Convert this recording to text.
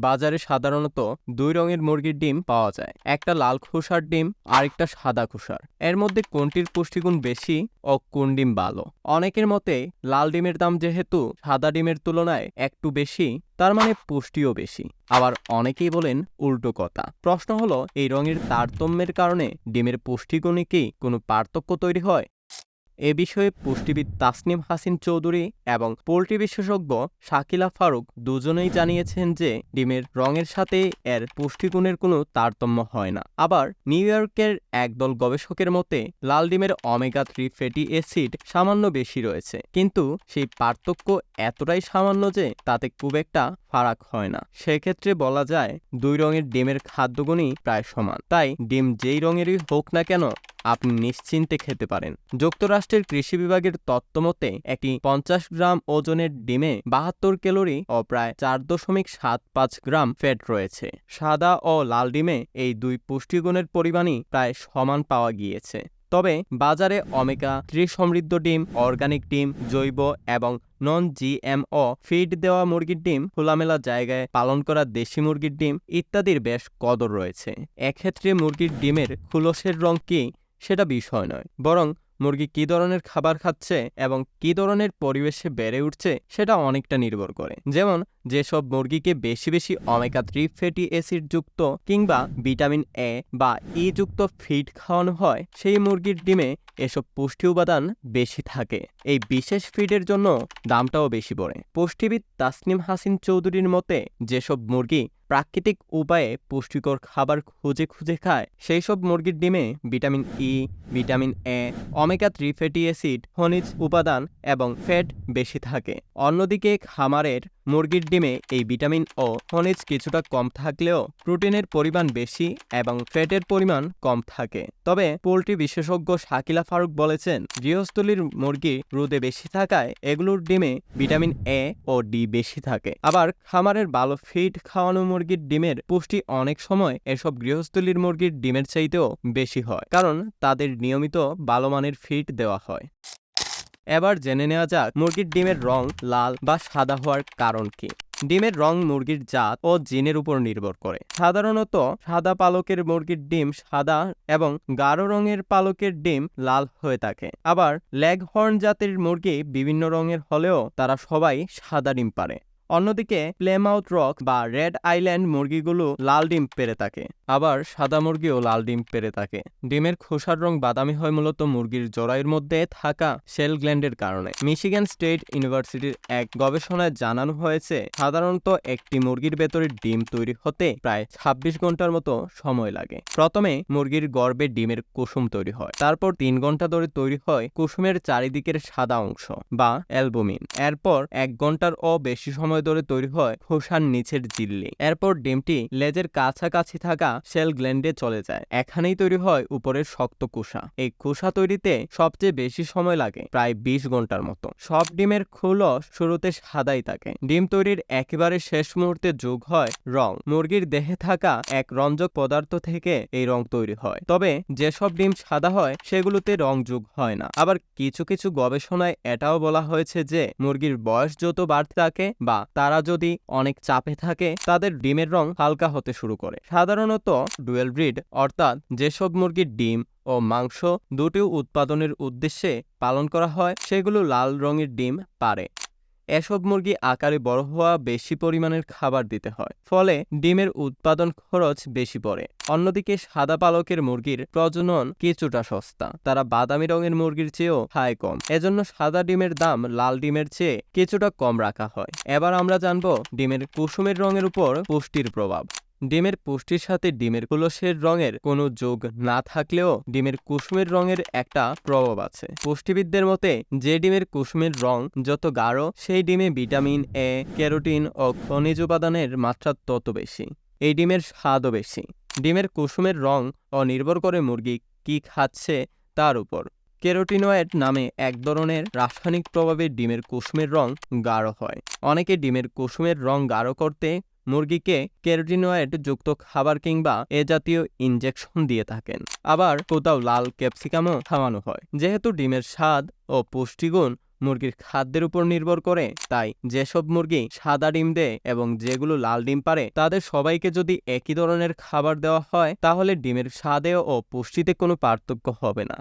বাজারে সাধারণত দুই রঙের মুরগির ডিম পাওয়া যায়। একটা লাল খোসার ডিম, আরেকটা সাদা খোসার। এর মধ্যে কোনটির পুষ্টিগুণ বেশি ও কোন ডিম ভালো? অনেকের মতে লাল ডিমের দাম যেহেতু সাদা ডিমের তুলনায় একটু বেশি, তার মানে পুষ্টিও বেশি। আবার অনেকেই বলেন উল্টো কথা। প্রশ্ন হলো, এই রঙের তারতম্যের কারণে ডিমের পুষ্টিগুণে কি কোনো পার্থক্য তৈরি হয়? এ বিষয়ে পুষ্টিবিদ তাসনিম হাসিন চৌধুরী এবং পোলট্রি বিশেষজ্ঞ শাকিলা ফারুক দুজনেই জানিয়েছেন যে ডিমের রঙের সাথে এর পুষ্টিগুণের কোনো তারতম্য হয় না। আবার নিউ ইয়র্কের একদল গবেষকের মতে, লাল ডিমের অমেগা থ্রি ফ্যাটি অ্যাসিড সামান্য বেশি রয়েছে। কিন্তু সেই পার্থক্য এতটাই সামান্য যে তাতে খুব একটা ফারাক হয় না। সেক্ষেত্রে বলা যায়, দুই রঙের ডিমের খাদ্যগুণই প্রায় সমান। তাই ডিম যেই রঙেরই হোক না কেন আপনি নিশ্চিন্তে খেতে পারেন। যুক্তরাষ্ট্রের কৃষি বিভাগের তত্ত্বমতে, একটি পঞ্চাশ গ্রাম ওজনের ডিমে বাহাত্তর ক্যালোরি ও প্রায় চার দশমিক সাত পাঁচ গ্রাম ফ্যাট রয়েছে। সাদা ও লাল ডিমে এই দুই পুষ্টিগুণের পরিমাণই প্রায় সমান পাওয়া গিয়েছে। তবে বাজারে অমেকা থ্রি সমৃদ্ধ ডিম, অর্গানিক ডিম, জৈব এবং নন জিএমও ফিড দেওয়া মুরগির ডিম, খোলামেলা জায়গায় পালন করা দেশি মুরগির ডিম ইত্যাদির বেশ কদর রয়েছে। এক্ষেত্রে মুরগির ডিমের খুলসের রং কি সেটা বিষয় নয়। বরং মুরগি কী ধরনের খাবার খাচ্ছে এবং কী ধরনের পরিবেশে বেড়ে উঠছে সেটা অনেকটা নির্ভর করে। যেমন, যেসব মুরগিকে বেশি বেশি অমেকা থ্রি ফ্যাটি অ্যাসিড যুক্ত কিংবা ভিটামিন এ বা ই যুক্ত ফিড খাওয়ানো হয়, সেই মুরগির ডিমে এসব পুষ্টি উপাদান বেশি থাকে। এই বিশেষ ফিডের জন্য দামটাও বেশি পড়ে। পুষ্টিবিদ তাসনিম হাসিন চৌধুরীর মতে, যেসব মুরগি প্রাকৃতিক উপায়ে পুষ্টিকর খাবার খুঁজে খুঁজে খায়। সেই সব মুরগির ডিমে vitamin E vitamin A omega three fatty acid খনিজ উপাদান এবং ফ্যাট বেশি থাকে। অন্যদিকে খামারের মুরগির ডিমে এই ভিটামিন ও খনিজ কিছুটা কম থাকলেও প্রোটিনের পরিমাণ বেশি এবং ফ্যাটের পরিমাণ কম থাকে। তবে পোলট্রি বিশেষজ্ঞ শাকিলা ফারুক বলেছেন, গৃহস্থলীর মুরগি রোদে বেশি থাকায় এগুলোর ডিমে ভিটামিন এ ও ডি বেশি থাকে। আবার খামারের ভালো ফিড খাওয়ানো মুরগির ডিমের পুষ্টি অনেক সময় এসব গৃহস্থলীর মুরগির ডিমের চাইতেও বেশি হয়, কারণ তাদের নিয়মিত ভালো মানের ফিড দেওয়া হয়। এবার জেনে নেওয়া যাক মুরগির ডিমের রং লাল বা সাদা হওয়ার কারণ কি। ডিমের রং মুরগির জাত ও জিনের উপর নির্ভর করে। সাধারণত সাদা পালকের মুরগির ডিম সাদা এবং গাঢ় রঙের পালকের ডিম লাল হয়ে থাকে। আবার ল্যাগহর্ন জাতের মুরগি বিভিন্ন রঙের হলেও তারা সবাই সাদা ডিম পারে অন্যদিকে প্লেমাউথ রক বা রেড আইল্যান্ড মুরগিগুলো লাল ডিম পেরে থাকে, আবার সাদা মুরগিও লাল ডিম পেরে থাকে। ডিমের খোসার রং বাদামি হয় মূলত মুরগির জরায়ুর মধ্যে থাকা সেল গ্ল্যান্ডের কারণে। মিশিগান স্টেট ইউনিভার্সিটির এক গবেষণায় জানানো হয়েছে, সাধারণত একটি মুরগির ভেতরে ডিম তৈরি হতে প্রায় ২৬ ঘণ্টার মতো সময় লাগে। প্রথমে মুরগির গর্ভে ডিমের কুসুম তৈরি হয়, তারপর তিন ঘণ্টা ধরে তৈরি হয় কুসুমের চারিদিকের সাদা অংশ বা অ্যালবুমিন। এরপর এক ঘণ্টার ও বেশি সময় ধরে তৈরি হয় খোসার নিচের জিল্লি। এরপর ডিমটি লেজের কাছাকাছি থাকা সেল গ্ল্যান্ডে চলে যায়। এখানেই তৈরি হয় উপরের শক্ত কুষা এই কুষা তৈরিতে সবচেয়ে বেশি সময় লাগে, প্রায় বিশ ঘণ্টার মতো। সব ডিমের খুলস শুরুতে সাদাই থাকে। ডিম তৈরির একেবারে শেষ মুহূর্তে যোগ হয় রং। মুরগির দেহে থাকা এক রঞ্জক পদার্থ থেকে এই রং তৈরি হয়। তবে যেসব ডিম সাদা হয়, সেগুলোতে রং যোগ হয় না। আবার কিছু কিছু গবেষণায় এটাও বলা হয়েছে যে মুরগির বয়স যত বাড়তে থাকে বা তারা যদি অনেক চাপে থাকে, তাদের ডিমের রং হালকা হতে শুরু করে। সাধারণত ডুয়েল ব্রিড, অর্থাৎ যেসব মুরগির ডিম ও মাংস দুটি উৎপাদনের উদ্দেশ্যে পালন করা হয়, সেগুলো লাল রঙের ডিম পারে এসব মুরগি আকারে বড় হওয়া বেশি পরিমাণের খাবার দিতে হয়, ফলে ডিমের উৎপাদন খরচ বেশি পড়ে। অন্যদিকে সাদা পালকের মুরগির প্রজনন কিছুটা সস্তা। তারা বাদামি রঙের মুরগির চেয়েও খায় কম। এজন্য সাদা ডিমের দাম লাল ডিমের চেয়ে কিছুটা কম রাখা হয়। এবার আমরা জানব ডিমের কুসুমের রঙের উপর পুষ্টির প্রভাব। ডিমের পুষ্টির সাথে ডিমের কুলসের রঙের কোনো যোগ না থাকলেও ডিমের কুসুমের রঙের একটা প্রভাব আছে। পুষ্টিবিদদের মতে, যে ডিমের কুসুমের রং যত গাঢ়, সেই ডিমে ভিটামিন এ, ক্যারোটিন ও খনিজ উপাদানের মাত্রা তত বেশি। এই ডিমের স্বাদও বেশি। ডিমের কুসুমের রং ও নির্ভর করে মুরগি কি খাচ্ছে তার উপর। কেরোটিনয়েড নামে এক ধরনের রাসায়নিক প্রভাবে ডিমের কুসুমের রং গাঢ় হয়। অনেকে ডিমের কুসুমের রং গাঢ় করতে মুরগিকে ক্যারোটিনয়েড যুক্ত খাবার কিংবা এ জাতীয় ইনজেকশন দিয়ে থাকেন। আবার কোথাও লাল ক্যাপসিকামও খাওয়ানো হয়। যেহেতু ডিমের স্বাদ ও পুষ্টিগুণ মুরগির খাদ্যের উপর নির্ভর করে, তাই যেসব মুরগি সাদা ডিম দেয় এবং যেগুলো লাল ডিম পারে তাদের সবাইকে যদি একই ধরনের খাবার দেওয়া হয়, তাহলে ডিমের স্বাদে ও পুষ্টিতে কোনো পার্থক্য হবে না।